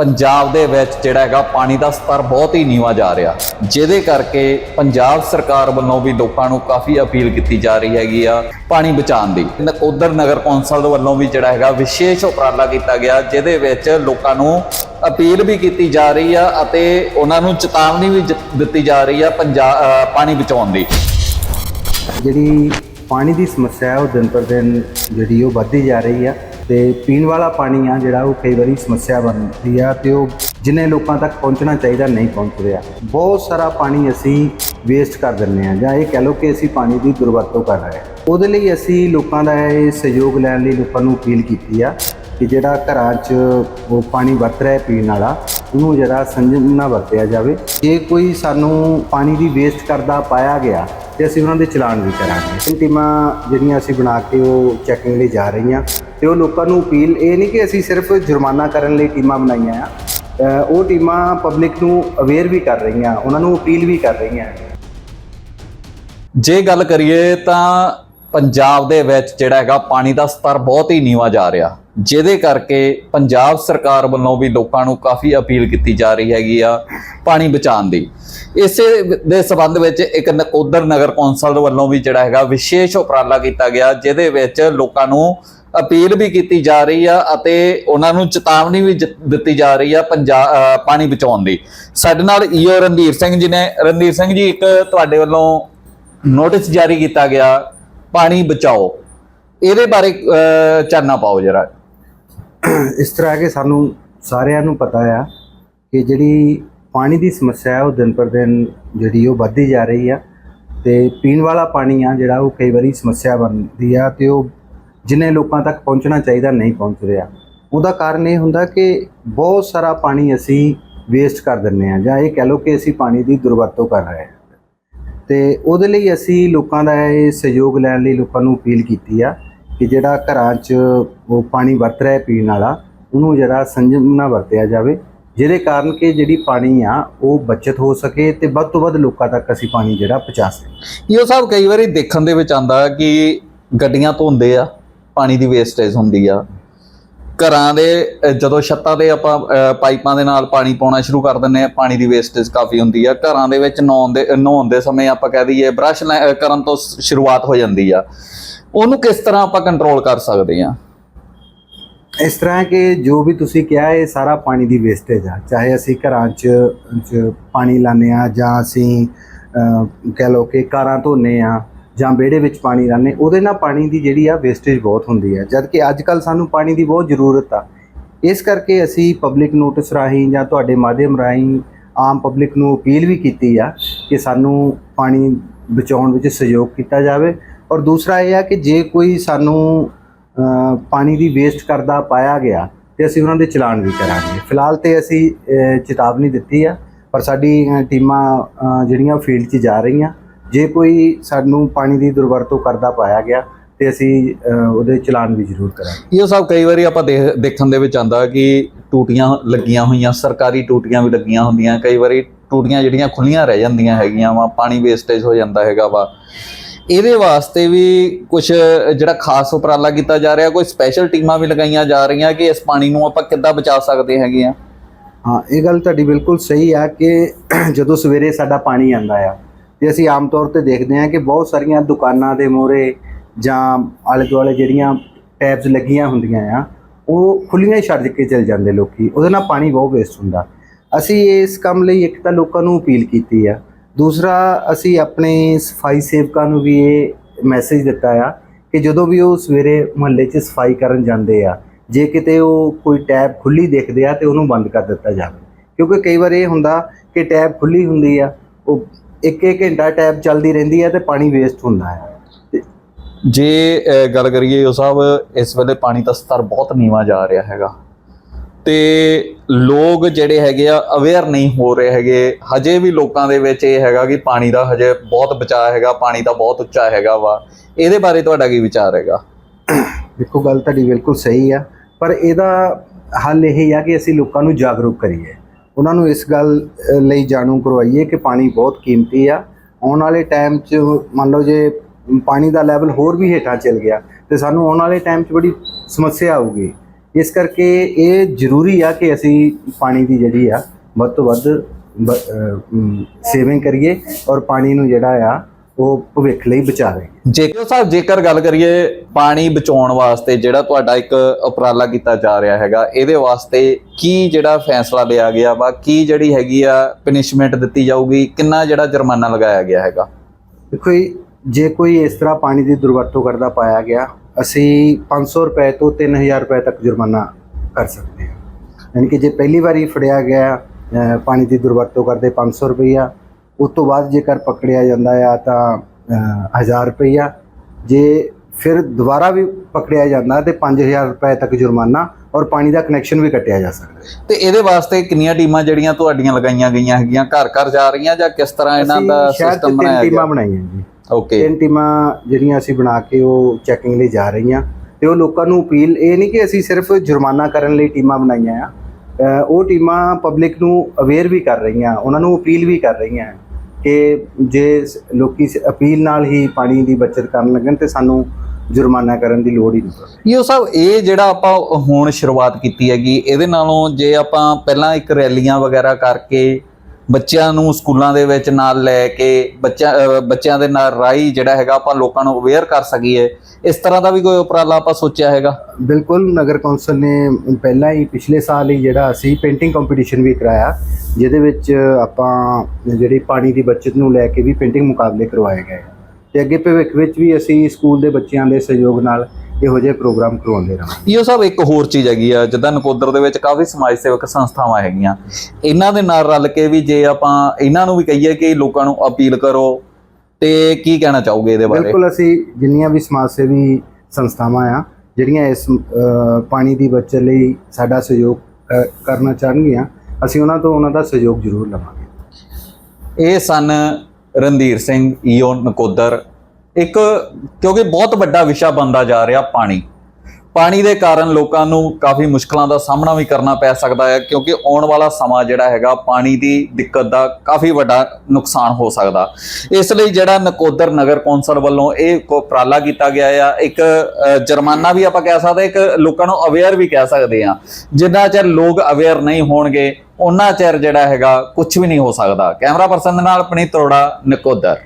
ਪੰਜਾਬ ਦੇ ਵਿੱਚ ਜਿਹੜਾ ਹੈਗਾ ਪਾਣੀ ਦਾ ਸਤਰ ਬਹੁਤ ਹੀ ਨੀਵਾਂ ਜਾ ਰਿਹਾ। ਜਿਹਦੇ ਕਰਕੇ ਪੰਜਾਬ ਸਰਕਾਰ ਵੱਲੋਂ ਵੀ ਲੋਕਾਂ ਨੂੰ ਕਾਫੀ ਅਪੀਲ ਕੀਤੀ ਜਾ ਰਹੀ ਹੈਗੀ ਆ ਪਾਣੀ ਬਚਾਉਣ ਦੀ। ਨਕੋਦਰ ਨਗਰ ਕੌਂਸਲ ਵੱਲੋਂ ਵੀ ਜਿਹੜਾ ਹੈਗਾ ਵਿਸ਼ੇਸ਼ ਉਪਰਾਲਾ ਕੀਤਾ ਗਿਆ, ਜਿਹਦੇ ਵਿੱਚ ਲੋਕਾਂ ਨੂੰ ਅਪੀਲ ਵੀ ਕੀਤੀ ਜਾ ਰਹੀ ਆ ਅਤੇ ਉਹਨਾਂ ਨੂੰ ਚੇਤਾਵਨੀ ਵੀ ਜ- ਦਿੱਤੀ ਜਾ ਰਹੀ ਆ ਪੰਜਾਬ ਪਾਣੀ ਬਚਾਉਣ ਦੀ। ਜਿਹੜੀ ਪਾਣੀ ਦੀ ਸਮੱਸਿਆ ਹੈ, ਉਹ ਦਿਨ ਪਰ ਦਿਨ ਜਿਹੜੀ ਉਹ ਵੱਧਦੀ ਜਾ ਰਹੀ ਆ। ਤੇ ਪੀਣ ਵਾਲਾ ਪਾਣੀ ਆ ਜਿਹੜਾ ਉਹ ਕਈ ਵਾਰੀ ਸਮੱਸਿਆ ਬਣਦੀ ਆ ਤੇ ਉਹ ਜਿੰਨੇ ਲੋਕਾਂ ਤੱਕ ਪਹੁੰਚਣਾ ਚਾਹੀਦਾ ਨਹੀਂ ਪਹੁੰਚ ਰਿਹਾ। ਬਹੁਤ ਸਾਰਾ ਪਾਣੀ ਅਸੀਂ ਵੇਸਟ ਕਰ ਦਿੰਦੇ ਆ ਜਾਂ ਇਹ ਕਹਿ ਲਓ ਕਿ ਅਸੀਂ ਪਾਣੀ ਦੀ ਦੁਰਵਰਤੋਂ ਕਰ ਰਹੇ ਹਾਂ ਉਹਦੇ ਲਈ ਅਸੀਂ ਲੋਕਾਂ ਦਾ ਇਹ ਸਹਿਯੋਗ ਲੈਣ ਲਈ ਲੋਕਾਂ ਨੂੰ ਅਪੀਲ ਕੀਤੀ ਆ ਕਿ ਜਿਹੜਾ ਘਰਾਂ 'ਚ ਉਹ ਪਾਣੀ ਵਰਤ ਰਿਹਾ ਪੀਣ ਵਾਲਾ, ਉਹਨੂੰ ਜਰਾ ਸੰਜਮ ਨਾ ਵਰਤਿਆ ਜਾਵੇ। ਜੇ ਕੋਈ ਸਾਨੂੰ ਪਾਣੀ ਦੀ ਵੇਸਟ ਕਰਦਾ ਪਾਇਆ ਗਿਆ ਤੇ ਅਸੀਂ ਉਹਨਾਂ ਦੇ ਚਲਾਨ ਵੀ ਕਰਾਂਗੇ। ਇਹ ਟੀਮਾਂ ਜਿਹੜੀਆਂ ਅਸੀਂ ਬਣਾ ਕੇ ਉਹ ਚੈਕਿੰਗ ਲਈ ਜਾ ਰਹੀਆਂ ਤੇ ਉਹ ਲੋਕਾਂ ਨੂੰ ਅਪੀਲ ਇਹ ਨਹੀਂ ਕਿ ਅਸੀਂ ਸਿਰਫ ਜੁਰਮਾਨਾ ਕਰਨ ਲਈ ਟੀਮਾਂ ਬਣਾਈਆਂ ਆ। ਉਹ ਟੀਮਾਂ ਪਬਲਿਕ ਨੂੰ ਅਵੇਅਰ ਵੀ ਕਰ ਰਹੀਆਂ, ਉਹਨਾਂ ਨੂੰ ਅਪੀਲ ਵੀ ਕਰ ਰਹੀਆਂ। ਜੇ ਗੱਲ ਕਰੀਏ ਤਾਂ ਪੰਜਾਬ ਦੇ ਵਿੱਚ ਜਿਹੜਾ ਹੈਗਾ ਪਾਣੀ ਦਾ ਸਤਰ ਬਹੁਤ ਹੀ ਨੀਵਾਂ ਜਾ ਰਿਹਾ। ਜਿਹਦੇ ਕਰਕੇ ਪੰਜਾਬ ਸਰਕਾਰ ਵੱਲੋਂ ਵੀ ਲੋਕਾਂ ਨੂੰ ਕਾਫੀ ਅਪੀਲ ਕੀਤੀ ਜਾ ਰਹੀ ਹੈਗੀ ਆ ਪਾਣੀ ਬਚਾਉਣ ਦੀ। ਇਸੇ ਦੇ ਸਬੰਧ ਵਿੱਚ ਇੱਕ ਨਕੋਦਰ ਨਗਰ ਕੌਂਸਲ ਵੱਲੋਂ ਵੀ ਜਿਹੜਾ ਹੈਗਾ ਵਿਸ਼ੇਸ਼ ਉਪਰਾਲਾ ਕੀਤਾ ਗਿਆ, ਜਿਹਦੇ ਵਿੱਚ ਲੋਕਾਂ ਨੂੰ ਅਪੀਲ ਵੀ ਕੀਤੀ ਜਾ ਰਹੀ ਆ ਅਤੇ ਉਹਨਾਂ ਨੂੰ ਚੇਤਾਵਨੀ ਵੀ ਦਿੱਤੀ ਜਾ ਰਹੀ ਆ ਪੰਜਾਬ ਪਾਣੀ ਬਚਾਉਣ ਦੀ। ਸਾਡੇ ਨਾਲ ਈਓ ਰਣਧੀਰ ਸਿੰਘ ਜੀ ਨੇ। ਰਣਧੀਰ ਸਿੰਘ ਜੀ, ਇੱਕ ਤੁਹਾਡੇ ਵੱਲੋਂ ਨੋਟਿਸ ਜਾਰੀ ਕੀਤਾ ਗਿਆ। ਪਾਣੀ ਬਚਾਓ। ਇਹਦੇ ਬਾਰੇ ਅਹ, ਚਾਨਣਾ ਪਾਓ ਜਰਾ। ਇਸ ਤਰ੍ਹਾਂ ਕਿ ਸਾਨੂੰ ਸਾਰਿਆਂ ਨੂੰ ਪਤਾ ਆ ਕਿ ਜਿਹੜੀ ਪਾਣੀ ਦੀ ਸਮੱਸਿਆ ਹੈ ਉਹ ਦਿਨ ਪਰ ਦਿਨ ਜਿਹੜੀ ਉਹ ਵੱਧਦੀ ਜਾ ਰਹੀ ਆ ਤੇ ਪੀਣ ਵਾਲਾ ਪਾਣੀ ਆ ਜਿਹੜਾ ਉਹ ਕਈ ਵਾਰੀ ਸਮੱਸਿਆ ਬਣਦੀ ਆ ਤੇ ਉਹ ਜਿੰਨੇ ਲੋਕਾਂ ਤੱਕ ਪਹੁੰਚਣਾ ਚਾਹੀਦਾ ਨਹੀਂ ਪਹੁੰਚ ਰਿਹਾ। ਉਹਦਾ ਕਾਰਨ ਇਹ ਹੁੰਦਾ ਕਿ ਬਹੁਤ ਸਾਰਾ ਪਾਣੀ ਅਸੀਂ ਵੇਸਟ ਕਰ ਦਿੰਦੇ ਆ ਜਾਂ ਇਹ ਕਹਿ ਲਓ ਕਿ ਅਸੀਂ ਪਾਣੀ ਦੀ ਦੁਰਵਰਤੋਂ ਕਰ ਰਹੇ ਹਾਂ ਤੇ ਉਹਦੇ ਲਈ ਅਸੀਂ ਲੋਕਾਂ ਦਾ ਇਹ ਸਹਿਯੋਗ ਲੈਣ ਲਈ ਲੋਕਾਂ ਨੂੰ ਅਪੀਲ ਕੀਤੀ ਆ ਕਿ ਜਿਹੜਾ ਘਰਾਂ 'ਚ ਉਹ ਪਾਣੀ ਵਰਤ ਰਿਹਾ ਪੀਣ ਵਾਲਾ, ਉਹਨੂੰ ਜਰਾ ਸੰਜਮ ਨਾਲ ਵਰਤਿਆ ਜਾਵੇ, ਜਿਹਦੇ ਕਾਰਨ ਕਿ ਜਿਹੜੀ ਪਾਣੀ ਆ, ਉਹ ਬਚਤ ਹੋ ਸਕੇ ਤੇ ਵੱਧ ਤੋਂ ਵੱਧ ਲੋਕਾਂ ਤੱਕ ਅਸੀਂ ਪਾਣੀ ਜਿਹੜਾ ਪਹੁੰਚਾ ਸਕੀਏ। ਈਓ ਸਾਹਿਬ, ਕਈ ਵਾਰੀ ਦੇਖਣ ਦੇ ਵਿੱਚ ਆਂਦਾ ਕਿ ਗੱਡੀਆਂ ਧੋਂਦੇ ਆ, ਪਾਣੀ ਦੀ ਵੇਸਟੇਜ ਹੁੰਦੀ ਆ ਘਰਾਂ ਦੇ ਜਦੋਂ ਛੱਤਾਂ ਤੇ ਆਪਾਂ ਪਾਈਪਾਂ ਦੇ ਨਾਲ ਪਾਣੀ ਪਾਉਣਾ ਸ਼ੁਰੂ ਕਰ ਦਿੰਨੇ ਆ ਪਾਣੀ ਦੀ ਵੇਸਟੇਜ ਕਾਫੀ ਹੁੰਦੀ ਆ। ਘਰਾਂ ਦੇ ਵਿੱਚ ਨਹਾਉਣ ਦੇ ਨਹਾਉਣ ਦੇ ਸਮੇਂ ਆਪਾਂ ਕਹਿ ਦਈਏ ਬ੍ਰਸ਼ ਕਰਨ ਤੋਂ ਸ- ਸ਼ੁਰੂਆਤ ਹੋ ਜਾਂਦੀ ਆ। ਉਹਨੂੰ ਕਿਸ ਤਰ੍ਹਾਂ ਆਪਾਂ ਕੰਟਰੋਲ ਕਰ ਸਕਦੇ ਆ ਇਸ ਤਰ੍ਹਾਂ ਕਿ ਜੋ ਵੀ ਤੁਸੀਂ ਕਿਹਾ, ਇਹ ਸਾਰਾ ਪਾਣੀ ਦੀ ਵੇਸਟੇਜ ਆ। ਚਾਹੇ ਅਸੀਂ ਘਰਾਂ 'ਚ ਪਾਣੀ ਲਾਉਂਦੇ ਆ ਜਾਂ ਅਸੀਂ ਕਹਿ ਲਓ ਕਿ ਕਾਰਾਂ ਧੋਨੇ ਆ ਜਾਂ ਵਿਹੜੇ ਵਿੱਚ ਪਾਣੀ ਲਾਉਂਦੇ ਉਹਦੇ ਨਾਲ ਪਾਣੀ ਦੀ ਜਿਹੜੀ ਆ ਵੇਸਟੇਜ ਬਹੁਤ ਹੁੰਦੀ ਹੈ। ਜਦ ਕਿ ਅੱਜ ਕੱਲ ਸਾਨੂੰ ਪਾਣੀ ਦੀ ਬਹੁਤ ਜ਼ਰੂਰਤ ਆ। ਇਸ ਕਰਕੇ ਅਸੀਂ ਪਬਲਿਕ ਨੋਟਿਸ ਰਾਹੀਂ ਜਾਂ ਤੁਹਾਡੇ ਮਾਧਿਅਮ ਰਾਹੀਂ ਆਮ ਪਬਲਿਕ ਨੂੰ ਅਪੀਲ ਵੀ ਕੀਤੀ ਆ ਕਿ ਸਾਨੂੰ ਪਾਣੀ ਬਚਾਉਣ ਵਿੱਚ ਸਹਿਯੋਗ ਕੀਤਾ ਜਾਵੇ। ਔਰ ਦੂਸਰਾ ਇਹ ਆ ਕਿ ਜੇ ਕੋਈ ਸਾਨੂੰ ਪਾਣੀ ਦੀ ਵੇਸਟ ਕਰਦਾ ਪਾਇਆ ਗਿਆ ਤੇ ਅਸੀਂ ਉਹਨਾਂ ਦੇ ਚਲਾਨ ਵੀ ਕਰਾਂਗੇ। ਫਿਲਹਾਲ ਤੇ ਅਸੀਂ ਚੇਤਾਵਨੀ ਦਿੱਤੀ ਆ ਪਰ ਸਾਡੀ ਟੀਮਾਂ ਅ, ਜਿਹੜੀਆਂ ਫੀਲਡ 'ਚ ਜਾ ਰਹੀਆਂ। ਜੇ ਕੋਈ ਸਾਨੂੰ ਪਾਣੀ ਦੀ ਦੁਰਵਰਤੋਂ ਕਰਦਾ ਪਾਇਆ ਗਿਆ ਤੇ ਅਸੀਂ ਉਹਦੇ ਚਲਾਨ ਵੀ ਜ਼ਰੂਰ ਕਰਾਂਗੇ। ਇਹ ਸਭ ਕਈ ਵਾਰੀ ਆਪਾਂ ਦੇਖ- ਦੇਖਣ ਦੇ ਵਿੱਚ ਆਂਦਾ ਕਿ ਟੂਟੀਆਂ ਲੱਗੀਆਂ ਹੋਈਆਂ ਸਰਕਾਰੀ ਟੂਟੀਆਂ ਵੀ ਲੱਗੀਆਂ ਹੁੰਦੀਆਂ ਕਈ ਵਾਰੀ ਟੂਟੀਆਂ ਜਿਹੜੀਆਂ ਖੁੱਲੀਆਂ ਰਹਿ ਜਾਂਦੀਆਂ ਹੈਗੀਆਂ ਵਾ ਪਾਣੀ ਵੇਸਟੇਜ ਹੋ ਜਾਂਦਾ ਹੈਗਾ ਵਾ। ਇਹਦੇ ਵਾਸਤੇ ਵੀ ਕੁਝ ਜਿਹੜਾ ਖਾਸ ਉਪਰਾਲਾ ਕੀਤਾ ਜਾ ਰਿਹਾ ਕੋਈ ਸਪੈਸ਼ਲ ਟੀਮਾਂ ਵੀ ਲਗਾਈਆਂ ਜਾ ਰਹੀਆਂ ਕਿ ਇਸ ਪਾਣੀ ਨੂੰ ਆਪਾਂ ਕਿੱਦਾਂ ਬਚਾ ਸਕਦੇ ਹੈਗੇ ਆ? ਹਾਂ ਇਹ ਗੱਲ ਤੁਹਾਡੀ ਬਿਲਕੁਲ ਸਹੀ ਆ ਕਿ ਜਦੋਂ ਸਵੇਰੇ ਸਾਡਾ ਪਾਣੀ ਆਂਦਾ ਆ ਤੇ ਅਸੀਂ ਆਮ ਤੌਰ ਤੇ ਦੇਖਦੇ ਹਾਂ ਕਿ ਬਹੁਤ ਸਾਰੀਆਂ ਦੁਕਾਨਾਂ ਦੇ ਮੋਹਰੇ ਜਾਂ ਆਲੇ ਦੁਆਲੇ ਜਿਹੜੀਆਂ ਟੈਪਸ ਲੱਗੀਆਂ ਹੁੰਦੀਆਂ ਆ, ਉਹ ਖੁੱਲੀਆਂ ਛੱਡ ਕੇ ਚਲ ਜਾਂਦੇ ਲੋਕੀ। ਉਹਦੇ ਨਾਲ ਪਾਣੀ ਬਹੁਤ ਵੇਸਟ ਹੁੰਦਾ। ਅਸੀਂ ਇਸ ਕੰਮ ਲਈ ਇੱਕ ਤਾਂ ਲੋਕਾਂ ਨੂੰ ਅਪੀਲ ਕੀਤੀ ਆ। ਦੂਸਰਾ, ਅਸੀਂ ਆਪਣੇ ਸਫ਼ਾਈ ਸੇਵਕਾਂ ਨੂੰ ਵੀ ਇਹ ਮੈਸੇਜ ਦਿੱਤਾ ਆ ਕਿ ਜਦੋਂ ਵੀ ਉਹ ਸਵੇਰੇ ਮੁਹੱਲੇ 'ਚ ਸਫ਼ਾਈ ਕਰਨ ਜਾਂਦੇ ਆ, ਜੇ ਕਿਤੇ ਉਹ ਕੋਈ ਟੈਬ ਖੁੱਲੀ ਦੇਖਦੇ ਆ ਤੇ ਉਹਨੂੰ ਬੰਦ ਕਰ ਦਿੱਤਾ ਜਾਵੇ। ਕਿਉਂਕਿ ਕਈ ਵਾਰ ਇਹ ਹੁੰਦਾ ਕਿ ਟੈਬ ਖੁੱਲੀ ਹੁੰਦੀ ਆ, ਉਹ ਇੱਕ ਇੱਕ ਘੰਟਾ ਟੈਪ ਚੱਲਦੀ ਰਹਿੰਦੀ ਆ ਤੇ ਪਾਣੀ ਵੇਸਟ ਹੁੰਦਾ ਹੈ। ਜੇ ਗੱਲ ਕਰੀਏ ਉਹ ਸਾਹਿਬ ਇਸ ਵੇਲੇ ਪਾਣੀ ਦਾ ਸਤਰ ਬਹੁਤ ਨੀਵਾਂ ਜਾ ਰਿਹਾ ਹੈਗਾ। ਤੇ ਲੋਕ ਜਿਹੜੇ ਹੈਗੇ ਆ ਅਵੇਅਰ ਨਹੀਂ ਹੋ ਰਹੇ ਹੈਗੇ। ਹਜੇ ਵੀ ਲੋਕਾਂ ਦੇ ਵਿੱਚ ਇਹ ਹੈਗਾ ਕਿ ਪਾਣੀ ਦਾ ਹਜੇ ਬਹੁਤ ਬਚਾਅ ਹੈਗਾ ਪਾਣੀ ਦਾ ਬਹੁਤ ਉੱਚਾ ਹੈਗਾ ਵਾ। ਇਹਦੇ ਬਾਰੇ ਤੁਹਾਡਾ ਕੀ ਵਿਚਾਰ ਹੈਗਾ? ਦੇਖੋ ਗੱਲ ਤੁਹਾਡੀ ਬਿਲਕੁਲ ਸਹੀ ਆ। ਪਰ ਇਹਦਾ ਹੱਲ ਇਹ ਆ ਕਿ ਅਸੀਂ ਲੋਕਾਂ ਨੂੰ ਜਾਗਰੂਕ ਕਰੀਏ। ਉਹਨਾਂ ਨੂੰ ਇਸ ਗੱਲ ਲਈ ਜਾਣੂ ਕਰਵਾਈਏ ਕਿ ਪਾਣੀ ਬਹੁਤ ਕੀਮਤੀ ਆ। ਆਉਣ ਵਾਲੇ ਟਾਈਮ 'ਚ ਮੰਨ ਲਓ ਜੇ ਪਾਣੀ ਦਾ ਲੈਵਲ ਹੋਰ ਵੀ ਹੇਠਾਂ ਚਲ ਗਿਆ, ਤੇ ਸਾਨੂੰ ਆਉਣ ਵਾਲੇ ਟਾਈਮ 'ਚ ਬੜੀ ਸਮੱਸਿਆ ਆਊਗੀ। ਇਸ ਕਰਕੇ ਇਹ ਜ਼ਰੂਰੀ ਆ ਕਿ ਅਸੀਂ ਪਾਣੀ ਦੀ ਜਿਹੜੀ ਆ, ਵੱਧ ਤੋਂ ਵੱਧ ਸੇਵਿੰਗ ਕਰੀਏ ਔਰ ਪਾਣੀ ਨੂੰ ਜਿਹੜਾ ਆ ਉਹ ਭਵਿੱਖ ਲਈ ਬਚਾਵੇ ਜੇਕਰ ਸਾਹਿਬ ਜੇਕਰ ਗੱਲ ਕਰੀਏ ਪਾਣੀ ਬਚਾਉਣ ਵਾਸਤੇ ਜਿਹੜਾ ਤੁਹਾਡਾ ਇੱਕ ਉਪਰਾਲਾ ਕੀਤਾ ਜਾ ਰਿਹਾ ਹੈਗਾ ਇਹਦੇ ਵਾਸਤੇ ਕੀ ਜਿਹੜਾ ਫੈਸਲਾ ਲਿਆ ਗਿਆ ਵਾ? ਕੀ ਜਿਹੜੀ ਹੈਗੀ ਆ ਪਨਿਸ਼ਮੈਂਟ ਦਿੱਤੀ ਜਾਊਗੀ? ਕਿੰਨਾ ਜਿਹੜਾ ਜੁਰਮਾਨਾ ਲਗਾਇਆ ਗਿਆ ਹੈਗਾ? ਦੇਖੋ ਜੀ, ਜੇ ਕੋਈ ਇਸ ਤਰ੍ਹਾਂ ਪਾਣੀ ਦੀ ਦੁਰਵਰਤੋਂ ਕਰਦਾ ਪਾਇਆ ਗਿਆ ਅਸੀਂ 500 ਰੁਪਏ ਤੋਂ 3000 ਰੁਪਏ ਤੱਕ ਜੁਰਮਾਨਾ ਕਰ ਸਕਦੇ ਹਾਂ। ਯਾਨੀ ਕਿ ਜੇ ਪਹਿਲੀ ਵਾਰੀ ਫੜਿਆ ਗਿਆ ਪਾਣੀ ਦੀ ਦੁਰਵਰਤੋਂ ਕਰਦੇ 500 ਰੁਪਈਆ ਉਸ ਤੋਂ ਬਾਅਦ ਜੇਕਰ ਪਕੜਿਆ ਜਾਂਦਾ ਆ ਤਾਂ 1000 ਰੁਪਈਆ। ਜੇ ਫਿਰ ਦੁਬਾਰਾ ਵੀ ਪਕੜਿਆ ਜਾਂਦਾ ਤੇ 5000 ਰੁਪਏ ਤੱਕ ਜੁਰਮਾਨਾ ਔਰ ਪਾਣੀ ਦਾ ਕਨੈਕਸ਼ਨ ਵੀ ਕੱਟਿਆ ਜਾ ਸਕਦਾ ਹੈ। ਤੇ ਇਹਦੇ ਵਾਸਤੇ ਕਿੰਨੀਆਂ ਟੀਮਾਂ ਜਿਹੜੀਆਂ ਤੁਹਾਡੀਆਂ ਲਗਾਈਆਂ ਗਈਆਂ ਹੈਗੀਆਂ? ਘਰ ਘਰ ਜਾ ਰਹੀਆਂ ਜਾਂ ਕਿਸ ਤਰ੍ਹਾਂ ਇਹਨਾਂ ਦਾ ਸਿਸਟਮ ਬਣਾਇਆ ਟੀਮਾਂ ਗਿਆ ਬਣਾਈਆਂ ਜੀ। ਓਕੇ ਤਿੰਨ ਟੀਮਾਂ ਜਿਹੜੀਆਂ ਅਸੀਂ ਬਣਾ ਕੇ ਉਹ ਚੈਕਿੰਗ ਲਈ ਜਾ ਰਹੀਆਂ ਤੇ ਉਹ ਲੋਕਾਂ ਨੂੰ ਅਪੀਲ ਇਹ ਨਹੀਂ ਕਿ ਅਸੀਂ ਸਿਰਫ ਜੁਰਮਾਨਾ ਕਰਨ ਲਈ ਟੀਮਾਂ ਬਣਾਈਆਂ ਆ। ਉਹ ਟੀਮਾਂ ਪਬਲਿਕ ਨੂੰ ਅਵੇਅਰ ਵੀ ਕਰ ਰਹੀਆਂ ਉਹਨਾਂ ਨੂੰ ਅਪੀਲ ਵੀ ਕਰ ਰਹੀਆਂ। ਕਿ ਜੇ ਸ- ਲੋਕੀ ਸ- ਅਪੀਲ ਨਾਲ ਹੀ ਪਾਣੀ ਦੀ ਬਚਤ ਕਰਨ ਲੱਗਣ ਤੇ ਸਾਨੂੰ ਜੁਰਮਾਨਾ ਕਰਨ ਦੀ ਲੋੜ ਹੀ ਨਹੀਂ ਪਵੇ ਯੋ ਸਾਹਿਬ, ਇਹ ਜਿਹੜਾ ਆਪਾਂ ਹੁਣ ਸ਼ੁਰੂਆਤ ਕੀਤੀ ਹੈਗੀ, ਇਹਦੇ ਨਾਲੋਂ ਜੇ ਆਪਾਂ ਪਹਿਲਾਂ ਇੱਕ ਰੈਲੀਆਂ ਵਗੈਰਾ ਕਰਕੇ ਬੱਚਿਆਂ ਨੂੰ ਸਕੂਲਾਂ ਦੇ ਵਿੱਚ ਨਾਲ ਲੈ ਕੇ ਬੱਚਿਆਂ ਬੱਚਿਆਂ ਦੇ ਨਾਲ ਰਾਈ ਜਿਹੜਾ ਹੈਗਾ ਆਪਾਂ ਲੋਕਾਂ ਨੂੰ ਅਵੇਅਰ ਕਰ ਸਕੀਏ। ਇਸ ਤਰ੍ਹਾਂ ਦਾ ਵੀ ਕੋਈ ਉਪਰਾਲਾ ਆਪਾਂ ਸੋਚਿਆ ਹੈਗਾ? ਬਿਲਕੁਲ, ਨਗਰ ਕੌਂਸਲ ਨੇ ਪਹਿਲਾਂ ਹੀ ਪਿਛਲੇ ਸਾਲ ਹੀ ਜਿਹੜਾ ਅਸੀਂ ਪੇਂਟਿੰਗ ਕੰਪੀਟੀਸ਼ਨ ਵੀ ਕਰਾਇਆ, ਜਿਹਦੇ ਵਿੱਚ ਆਪਾਂ ਜਿਹੜੀ ਪਾਣੀ ਦੀ ਬਚਤ ਨੂੰ ਲੈ ਕੇ ਵੀ ਪੇਂਟਿੰਗ ਮੁਕਾਬਲੇ ਕਰਵਾਏ ਗਏ। ਤੇ ਅੱਗੇ ਭਵਿੱਖ ਵਿੱਚ ਵੀ ਅਸੀਂ ਸਕੂਲ ਦੇ ਬੱਚਿਆਂ ਦੇ ਸਹਿਯੋਗ ਨਾਲ ਇਹੋ ਜਿਹੇ ਪ੍ਰੋਗਰਾਮ ਕਰਵਾਉਂਦੇ ਰਹਾਂਗੇ। ਇਹੋ ਸਭ ਇੱਕ ਹੋਰ ਚੀਜ਼ ਹੈਗੀ ਆ ਜਿੱਦਾਂ ਨਕੋਦਰ ਦੇ ਵਿੱਚ ਕਾਫੀ ਸਮਾਜ ਸੇਵਕ ਸੰਸਥਾਵਾਂ ਹੈਗੀਆਂ। ਇਹਨਾਂ ਦੇ ਨਾਲ ਰਲ ਕੇ ਵੀ ਜੇ ਆਪਾਂ ਇਹਨਾਂ ਨੂੰ ਵੀ ਕਹੀਏ ਕਿ ਲੋਕਾਂ ਨੂੰ ਅਪੀਲ ਕਰੋ ਤੇ ਕੀ ਕਹਿਣਾ ਚਾਹੋਗੇ ਇਹਦੇ ਬਾਰੇ? ਬਿਲਕੁਲ ਅਸੀਂ ਜਿੰਨੀਆਂ ਵੀ ਸਮਾਜ ਸੇਵੀ ਸੰਸਥਾਵਾਂ ਆ ਜਿਹੜੀਆਂ ਇਸ ਪਾਣੀ ਦੀ ਬਚਤ ਲਈ ਸਾਡਾ ਸਹਿਯੋਗ ਕਰਨਾ ਚਾਹਣਗੀਆਂ ਅਸੀਂ ਉਹਨਾਂ ਤੋਂ ਉਹਨਾਂ ਦਾ ਸਹਿਯੋਗ ਜ਼ਰੂਰ ਲਵਾਂਗੇ। ਇਹ ਸਨ ਰਣਧੀਰ ਸਿੰਘ ਈਓ ਨਕੋਦਰ। ਇੱਕ, ਕਿਉਂਕਿ ਬਹੁਤ ਵੱਡਾ ਵਿਸ਼ਾ ਬਣਦਾ ਜਾ ਰਿਹਾ ਪਾਣੀ। ਪਾਣੀ ਦੇ ਕਾਰਨ ਲੋਕਾਂ ਨੂੰ ਕਾਫੀ ਮੁਸ਼ਕਲਾਂ ਦਾ ਸਾਹਮਣਾ ਵੀ ਕਰਨਾ ਪੈ ਸਕਦਾ ਹੈ, ਕਿਉਂਕਿ ਆਉਣ ਵਾਲਾ ਸਮਾਂ ਜਿਹੜਾ ਹੈਗਾ, ਪਾਣੀ ਦੀ ਦਿੱਕਤ ਦਾ ਕਾਫੀ ਵੱਡਾ ਨੁਕਸਾਨ ਹੋ ਸਕਦਾ। ਇਸ ਲਈ ਜਿਹੜਾ ਨਕੋਦਰ ਨਗਰ ਕੌਂਸਲ ਵੱਲੋਂ ਇਹ ਕੋ ਉਪਰਾਲਾ ਕੀਤਾ ਗਿਆ ਆ, ਇੱਕ ਜੁਰਮਾਨਾ ਵੀ ਆਪਾਂ ਕਹਿ ਸਕਦੇ, ਇੱਕ ਲੋਕਾਂ ਨੂੰ ਅਵੇਅਰ ਵੀ ਕਹਿ ਸਕਦੇ ਆ ਜਿੰਨਾ ਚਿਰ ਲੋਕ ਅਵੇਅਰ ਨਹੀਂ ਹੋਣਗੇ ਉਹਨਾਂ ਚਿਰ ਜਿਹੜਾ ਹੈਗਾ ਕੁਝ ਵੀ ਨਹੀਂ ਹੋ ਸਕਦਾ। ਕੈਮਰਾ ਪਰਸਨ ਦੇ ਨਾਲ, ਪਨੀਤ ਤੋੜਾ ਨਕੋਦਰ।